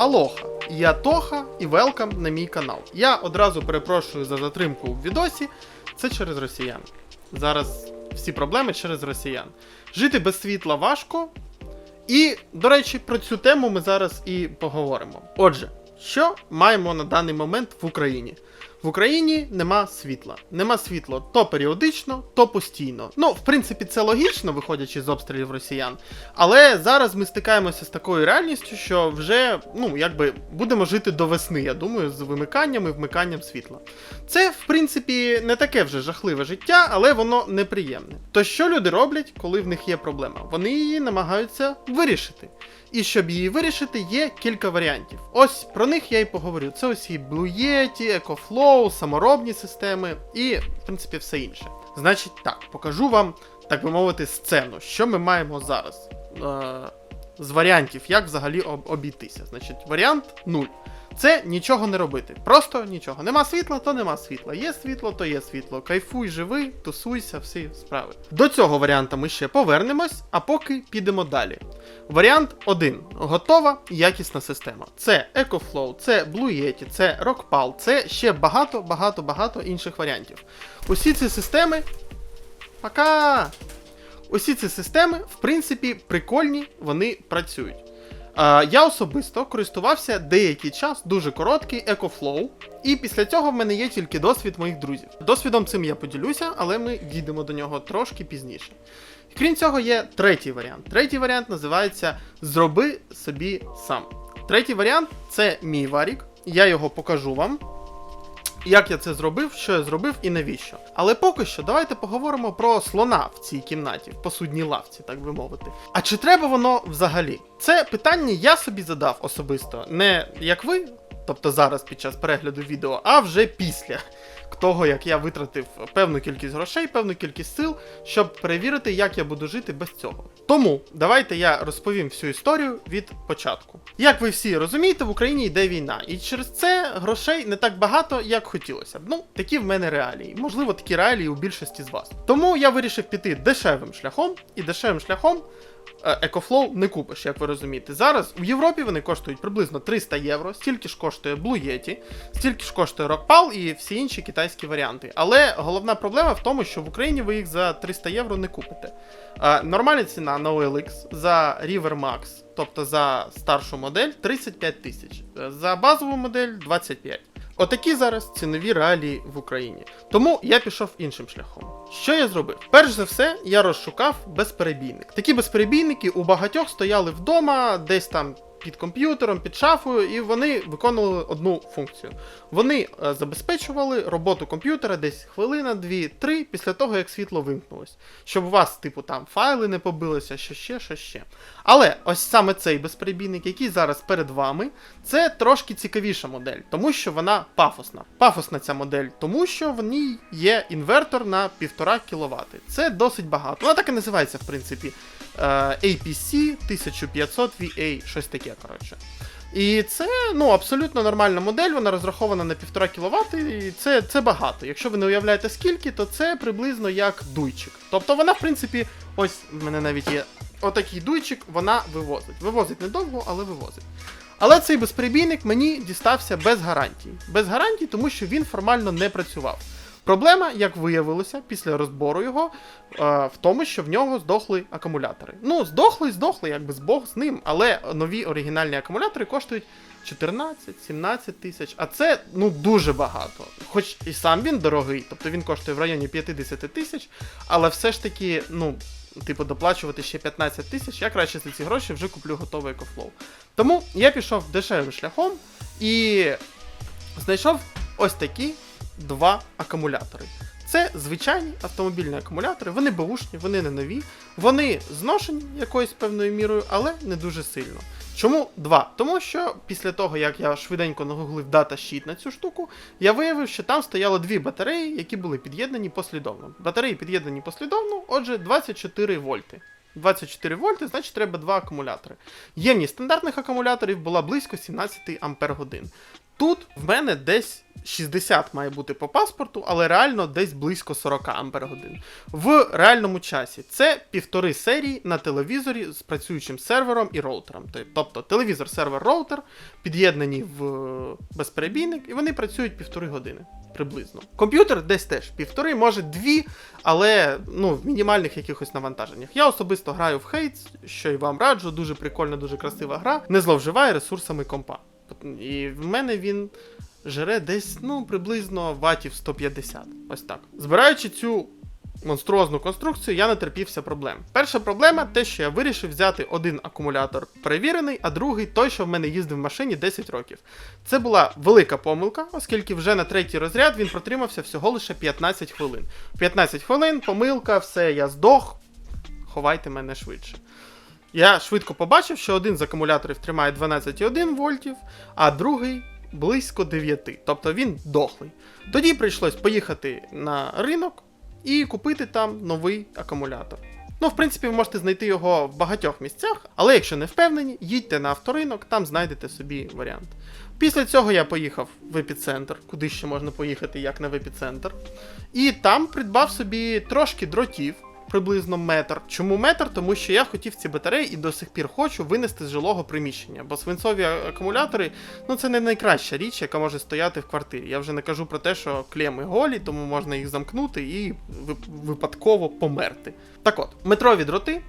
Алоха, я Тоха і велкам на мій канал. Я одразу перепрошую за затримку в відосі. Це через росіян. Зараз всі проблеми через росіян. Жити без світла важко. І, до речі, про цю тему ми зараз і поговоримо. Отже, що маємо на даний момент в Україні? В Україні нема світла. Нема світла то періодично, то постійно. Ну, в принципі, це логічно, виходячи з обстрілів росіян. Але зараз ми стикаємося з такою реальністю, що вже, ну, якби будемо жити до весни, я думаю, з вимиканням і вмиканням світла. Це, в принципі, не таке вже жахливе життя, але воно неприємне. То що люди роблять, коли в них є проблема? Вони її намагаються вирішити. І щоб її вирішити, є кілька варіантів. Ось про них я і поговорю. Це ось і Blue Yeti, EcoFlow, саморобні системи і, в принципі, все інше. Значить, так, покажу вам, так би мовити, сцену, що ми маємо зараз. Е- з варіантів, як взагалі об- обійтися. Значить, варіант 0. Це нічого не робити. Просто нічого. Нема світла, то нема світла. Є світло, то є світло. Кайфуй, живи, тусуйся, всі справи. До цього варіанта ми ще повернемось, а поки підемо далі. Варіант 1. Готова якісна система. Це EcoFlow, це Blue Yeti, це Rockpal, це ще багато, багато, багато інших варіантів. Усі ці системи. Пока! Усі ці системи, в принципі, прикольні, вони працюють. Е, я особисто користувався деякий час, дуже короткий, EcoFlow, і після цього в мене є тільки досвід моїх друзів. Досвідом цим я поділюся, але ми дійдемо до нього трошки пізніше. Крім цього, є третій варіант. Третій варіант називається Зроби собі сам. Третій варіант це мій варік. Я його покажу вам. Як я це зробив, що я зробив і навіщо. Але поки що давайте поговоримо про слона в цій кімнаті, в посудній лавці, так би мовити. А чи треба воно взагалі? Це питання я собі задав особисто, не як ви, тобто зараз під час перегляду відео, а вже після того, як я витратив певну кількість грошей, певну кількість сил, щоб перевірити, як я буду жити без цього. Тому давайте я розповім всю історію від початку. Як ви всі розумієте, в Україні йде війна, і через це грошей не так багато, як хотілося б. Ну, такі в мене реалії. Можливо, такі реалії у більшості з вас. Тому я вирішив піти дешевим шляхом, і дешевим шляхом EcoFlow не купиш, як ви розумієте. Зараз у Європі вони коштують приблизно 300 євро, стільки ж коштує Blue Yeti, стільки ж коштує Rockpal і всі інші китайські варіанти. Але головна проблема в тому, що в Україні ви їх за 300 євро не купите. Е, Нормальна ціна на OLX за River Max, тобто за старшу модель, 35 тисяч, за базову модель 25. Отакі зараз цінові реалії в Україні. Тому я пішов іншим шляхом. Що я зробив? Перш за все, я розшукав безперебійник. Такі безперебійники у багатьох стояли вдома, десь там під комп'ютером, під шафою, і вони виконували одну функцію. Вони е, забезпечували роботу комп'ютера десь хвилина, дві, три після того, як світло вимкнулось. Щоб у вас, типу, там файли не побилися, що ще, що ще. Але ось саме цей безперебійник, який зараз перед вами, це трошки цікавіша модель, тому що вона пафосна. Пафосна ця модель, тому що в ній є інвертор на 1,5 кВт. Це досить багато. Вона так і називається, в принципі. APC 1500 VA, щось таке, коротше. І це ну, абсолютно нормальна модель, вона розрахована на 1,5 кВт, і це, це багато. Якщо ви не уявляєте скільки, то це приблизно як дуйчик. Тобто вона, в принципі, ось в мене навіть є отакий дуйчик, вона вивозить. Вивозить недовго, але вивозить. Але цей безперебійник мені дістався без гарантій. Без гарантій, тому що він формально не працював. Проблема, як виявилося, після розбору його, е, в тому, що в нього здохли акумулятори. Ну, здохли, здохли, якби з Бог з ним, але нові оригінальні акумулятори коштують 14-17 тисяч, а це ну дуже багато. Хоч і сам він дорогий, тобто він коштує в районі 50 тисяч, але все ж таки, ну, типу, доплачувати ще 15 тисяч, я краще за ці гроші вже куплю готовий EcoFlow. Тому я пішов дешевим шляхом і знайшов ось такі два акумулятори. Це звичайні автомобільні акумулятори, вони беушні, вони не нові, вони зношені якоюсь певною мірою, але не дуже сильно. Чому два? Тому що після того, як я швиденько нагуглив даташіт на цю штуку, я виявив, що там стояло дві батареї, які були під'єднані послідовно. Батареї під'єднані послідовно, отже, 24 вольти. 24 вольти, значить треба два акумулятори. Ємність стандартних акумуляторів була близько 17 ампер годин. Тут в мене десь 60 має бути по паспорту, але реально десь близько 40 ампер годин. В реальному часі це півтори серії на телевізорі з працюючим сервером і роутером. Тобто телевізор, сервер, роутер під'єднані в безперебійник, і вони працюють півтори години. Приблизно. Комп'ютер десь теж півтори, може дві, але ну, в мінімальних якихось навантаженнях. Я особисто граю в Hades, що і вам раджу, дуже прикольна, дуже красива гра, не зловживає ресурсами компа. І в мене він жере десь ну, приблизно ватів 150. Ось так. Збираючи цю монструозну конструкцію, я натерпівся проблем. Перша проблема те, що я вирішив взяти один акумулятор перевірений, а другий той, що в мене їздив в машині 10 років. Це була велика помилка, оскільки вже на третій розряд він протримався всього лише 15 хвилин. 15 хвилин, помилка, все, я здох. Ховайте мене швидше. Я швидко побачив, що один з акумуляторів тримає 12,1 вольтів, а другий близько 9. Тобто він дохлий. Тоді прийшлось поїхати на ринок і купити там новий акумулятор. Ну, в принципі, ви можете знайти його в багатьох місцях, але якщо не впевнені, їдьте на авторинок, там знайдете собі варіант. Після цього я поїхав в епіцентр, куди ще можна поїхати, як в епіцентр. І там придбав собі трошки дротів, приблизно метр. Чому метр? Тому що я хотів ці батареї і до сих пір хочу винести з жилого приміщення, бо свинцові акумулятори ну це не найкраща річ, яка може стояти в квартирі. Я вже не кажу про те, що клеми голі, тому можна їх замкнути і випадково померти. Так от, метрові дроти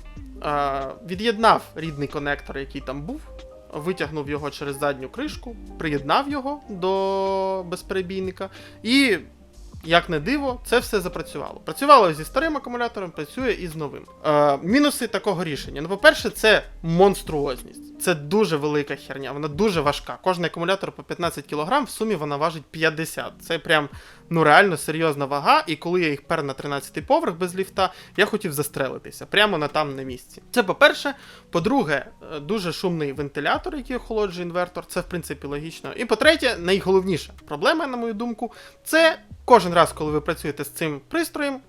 а, від'єднав рідний конектор, який там був. Витягнув його через задню кришку, приєднав його до безперебійника і як не диво, це все запрацювало. Працювало зі старим акумулятором, працює і з новим. Е, Мінуси такого рішення. Ну, по-перше, це монструозність. Це дуже велика херня, вона дуже важка. Кожний акумулятор по 15 кг, в сумі вона важить 50. Це прям ну реально серйозна вага. І коли я їх пер на 13 поверх без ліфта, я хотів застрелитися прямо на там на місці. Це по-перше. По-друге, е, дуже шумний вентилятор, який охолоджує інвертор, це в принципі логічно. І по-третє, найголовніша проблема, на мою думку, це кожен раз, коли ви працюєте з цим пристроєм,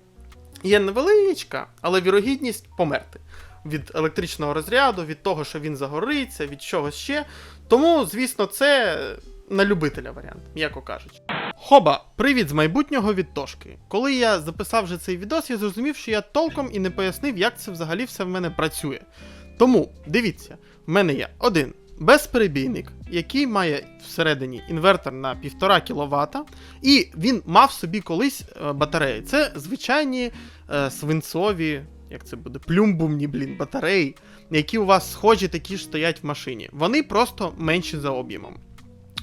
є невеличка, але вірогідність померти від електричного розряду, від того, що він загориться, від чогось ще. Тому, звісно, це на любителя варіант, м'яко кажучи. Хоба, привіт з майбутнього від Тошки. Коли я записав вже цей відос, я зрозумів, що я толком і не пояснив, як це взагалі все в мене працює. Тому дивіться, в мене є один безперебійник, який має всередині інвертор на 1,5 кВт, і він мав собі колись е, батареї. Це звичайні е, свинцові, як це буде, плюмбумні блін, батареї, які у вас схожі такі ж стоять в машині. Вони просто менші за об'ємом.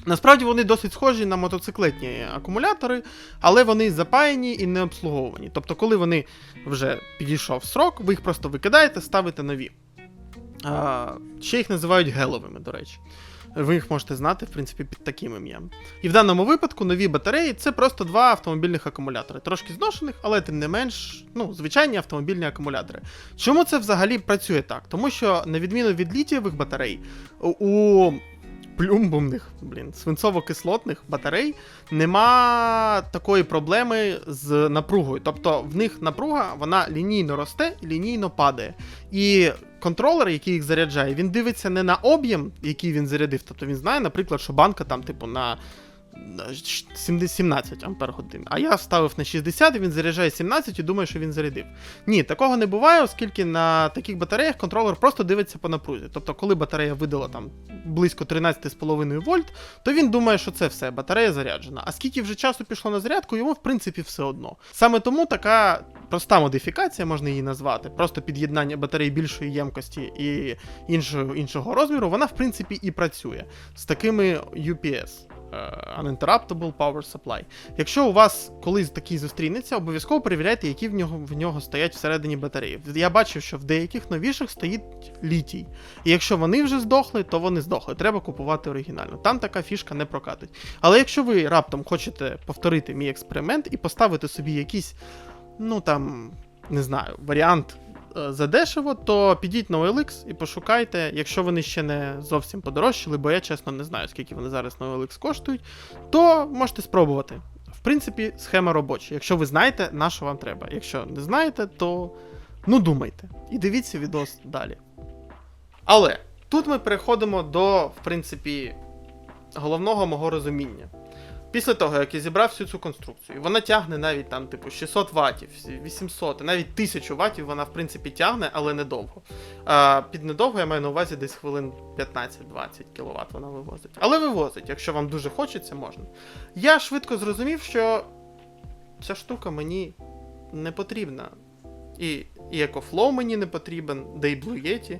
Насправді вони досить схожі на мотоциклетні акумулятори, але вони запаяні і не обслуговані. Тобто, коли вони вже підійшов срок, ви їх просто викидаєте, ставите нові. А, Ще їх називають геловими, до речі. Ви їх можете знати, в принципі, під таким ім'ям. І в даному випадку нові батареї це просто два автомобільних акумулятори. Трошки зношених, але тим не менш, ну, звичайні автомобільні акумулятори. Чому це взагалі працює так? Тому що, на відміну від літієвих батарей, у плюмбумних, блін, свинцово-кислотних батарей нема такої проблеми з напругою. Тобто в них напруга вона лінійно росте і лінійно падає. І контролер, який їх заряджає, він дивиться не на об'єм, який він зарядив. Тобто він знає, наприклад, що банка там, типу, на 17 ампер годин. А я ставив на 60, і він заряджає 17 і думає, що він зарядив. Ні, такого не буває, оскільки на таких батареях контролер просто дивиться по напрузі. Тобто, коли батарея видала там близько 13,5 вольт, то він думає, що це все, батарея заряджена. А скільки вже часу пішло на зарядку, йому в принципі все одно. Саме тому така проста модифікація, можна її назвати, просто під'єднання батареї більшої ємкості і іншого, іншого розміру, вона в принципі і працює з такими UPS. Е, uninterruptible Power Supply. Якщо у вас колись такий зустрінеться, обов'язково перевіряйте, які в нього в нього стоять всередині батареї. Я бачив, що в деяких новіших стоїть літій. І якщо вони вже здохли, то вони здохли. Треба купувати оригінально. Там така фішка не прокатить. Але якщо ви раптом хочете повторити мій експеримент і поставити собі якийсь, ну там, не знаю, варіант задешево, то підіть на OLX і пошукайте, якщо вони ще не зовсім подорожчали, бо я чесно не знаю, скільки вони зараз на OLX коштують, то можете спробувати. В принципі, схема робоча. Якщо ви знаєте, на що вам треба. Якщо не знаєте, то ну думайте. І дивіться відос далі. Але тут ми переходимо до, в принципі, головного мого розуміння. Після того, як я зібрав всю цю конструкцію, вона тягне навіть там, типу, 600 ватів, 800, навіть 1000 ватів вона, в принципі, тягне, але недовго. А, під недовго я маю на увазі десь хвилин 15-20 кВт вона вивозить. Але вивозить, якщо вам дуже хочеться, можна. Я швидко зрозумів, що ця штука мені не потрібна. І, і EcoFlow мені не потрібен, де і Blue Yeti.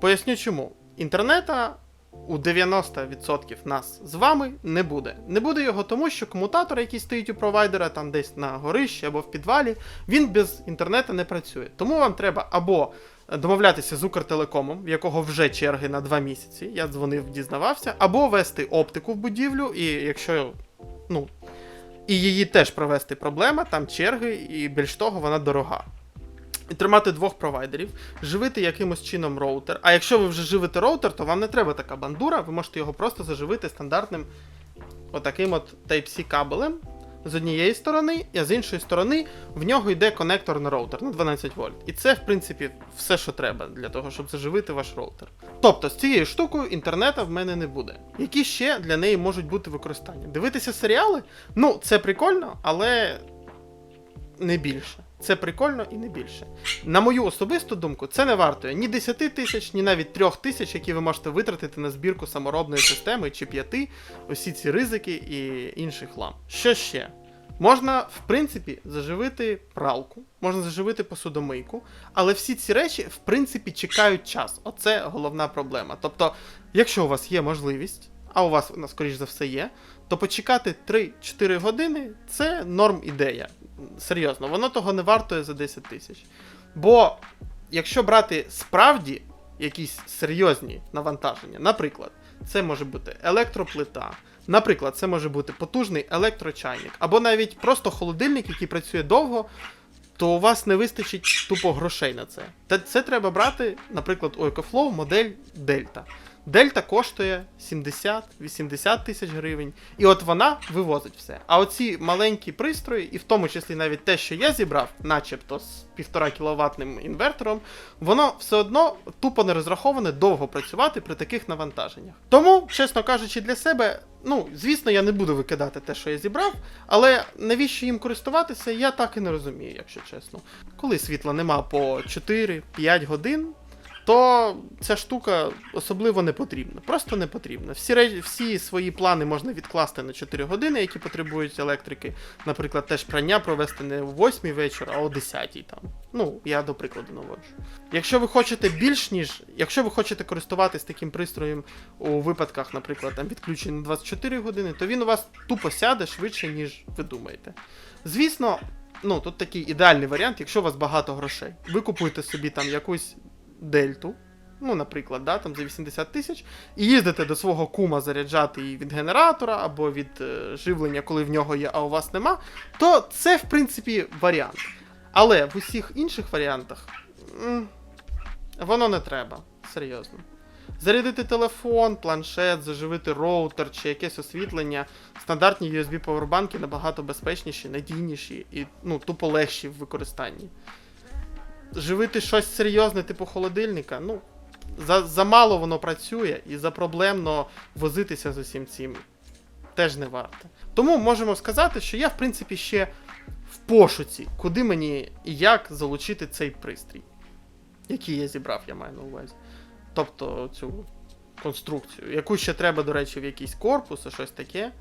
Поясню чому. Інтернета у 90% нас з вами не буде. Не буде його тому, що комутатор, який стоїть у провайдера, там десь на горищі або в підвалі, він без інтернету не працює. Тому вам треба або домовлятися з Укртелекомом, в якого вже черги на 2 місяці. Я дзвонив, дізнавався, або вести оптику в будівлю, і якщо. ну, і її теж провести проблема, там черги, і більш того, вона дорога. Тримати двох провайдерів, живити якимось чином роутер. А якщо ви вже живите роутер, то вам не треба така бандура, ви можете його просто заживити стандартним отаким от Type-C кабелем з однієї сторони, а з іншої сторони в нього йде конектор на роутер на 12 вольт. І це, в принципі, все, що треба для того, щоб заживити ваш роутер. Тобто з цією штукою інтернету в мене не буде. Які ще для неї можуть бути використання? Дивитися серіали? Ну, це прикольно, але не більше. Це прикольно і не більше. На мою особисту думку, це не вартує ні 10 тисяч, ні навіть 3 тисяч, які ви можете витратити на збірку саморобної системи чи 5, усі ці ризики і інший хлам. Що ще? Можна, в принципі, заживити пралку, можна заживити посудомийку, але всі ці речі, в принципі, чекають час. Оце головна проблема. Тобто, якщо у вас є можливість, а у вас вона, скоріш за все, є, то почекати 3-4 години це норм ідея. Серйозно, воно того не вартує за 10 тисяч. Бо якщо брати справді якісь серйозні навантаження, наприклад, це може бути електроплита, наприклад, це може бути потужний електрочайник, або навіть просто холодильник, який працює довго, то у вас не вистачить тупо грошей на це. Та це треба брати, наприклад, у EcoFlow модель Delta. Дельта коштує 70-80 тисяч гривень, і от вона вивозить все. А оці маленькі пристрої, і в тому числі навіть те, що я зібрав, начебто з 1,5 кіловатним інвертором, воно все одно тупо не розраховане довго працювати при таких навантаженнях. Тому, чесно кажучи, для себе, ну, звісно, я не буду викидати те, що я зібрав, але навіщо їм користуватися, я так і не розумію, якщо чесно. Коли світла нема по 4-5 годин то ця штука особливо не потрібна. Просто не потрібна. Всі всі свої плани можна відкласти на 4 години, які потребують електрики. Наприклад, теж прання провести не о 8 вечора, а о 10 там. Ну, я до прикладу наводжу. Якщо ви хочете більш ніж. Якщо ви хочете користуватись таким пристроєм у випадках, наприклад, там відключення на 24 години, то він у вас тупо сяде швидше, ніж ви думаєте. Звісно. Ну, тут такий ідеальний варіант, якщо у вас багато грошей. Ви купуєте собі там якусь дельту, ну, наприклад, да, там за 80 тисяч, і їздите до свого кума заряджати її від генератора або від е, живлення, коли в нього є, а у вас нема, то це, в принципі, варіант. Але в усіх інших варіантах м, воно не треба, серйозно. Зарядити телефон, планшет, заживити роутер чи якесь освітлення. Стандартні USB повербанки набагато безпечніші, надійніші і ну, тупо легші в використанні живити щось серйозне, типу холодильника, ну, за, замало воно працює і запроблемно возитися з усім цим теж не варто. Тому можемо сказати, що я, в принципі, ще в пошуці, куди мені і як залучити цей пристрій, який я зібрав, я маю на увазі. Тобто цю конструкцію, яку ще треба, до речі, в якийсь корпус і щось таке.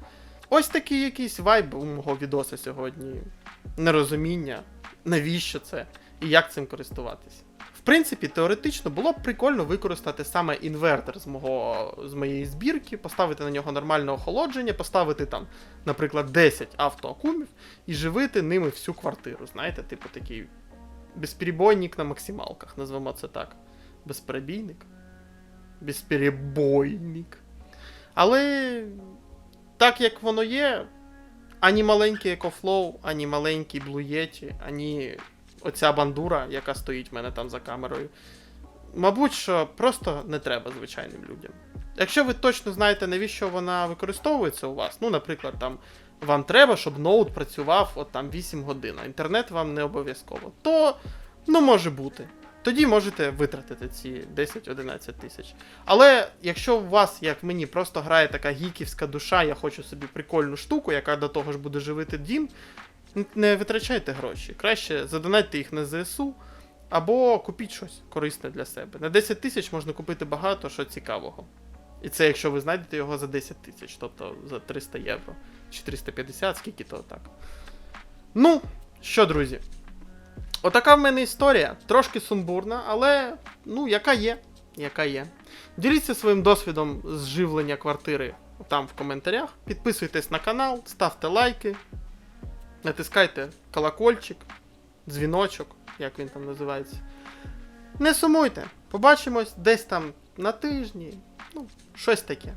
Ось такий якийсь вайб у мого відоса сьогодні. Нерозуміння, навіщо це і як цим користуватись. В принципі, теоретично було б прикольно використати саме інвертор з мого, з моєї збірки, поставити на нього нормальне охолодження, поставити там, наприклад, 10 автоакумів і живити ними всю квартиру. Знаєте, типу такий безперебойник на максималках, назвемо це так. Безперебійник. Безперебойник. Але так як воно є, ані маленький EcoFlow, ані маленький Blue Yeti, ані оця бандура, яка стоїть в мене там за камерою. Мабуть, що просто не треба звичайним людям. Якщо ви точно знаєте, навіщо вона використовується у вас, ну, наприклад, там вам треба, щоб ноут працював от там 8 годин, а інтернет вам не обов'язково, то ну може бути. тоді можете витратити ці 10-11 тисяч. Але якщо у вас, як мені, просто грає така гіківська душа, я хочу собі прикольну штуку, яка до того ж буде живити дім, не витрачайте гроші. Краще задонатьте їх на ЗСУ або купіть щось корисне для себе. На 10 тисяч можна купити багато що цікавого. І це якщо ви знайдете його за 10 тисяч, тобто за 300 євро. Чи 350, скільки то так. Ну, що, друзі, Отака в мене історія. Трошки сумбурна, але ну, яка є, яка є. Діліться своїм досвідом зживлення квартири там в коментарях. Підписуйтесь на канал, ставте лайки, натискайте колокольчик, дзвіночок, як він там називається. Не сумуйте. Побачимось десь там на тижні. Ну, щось таке.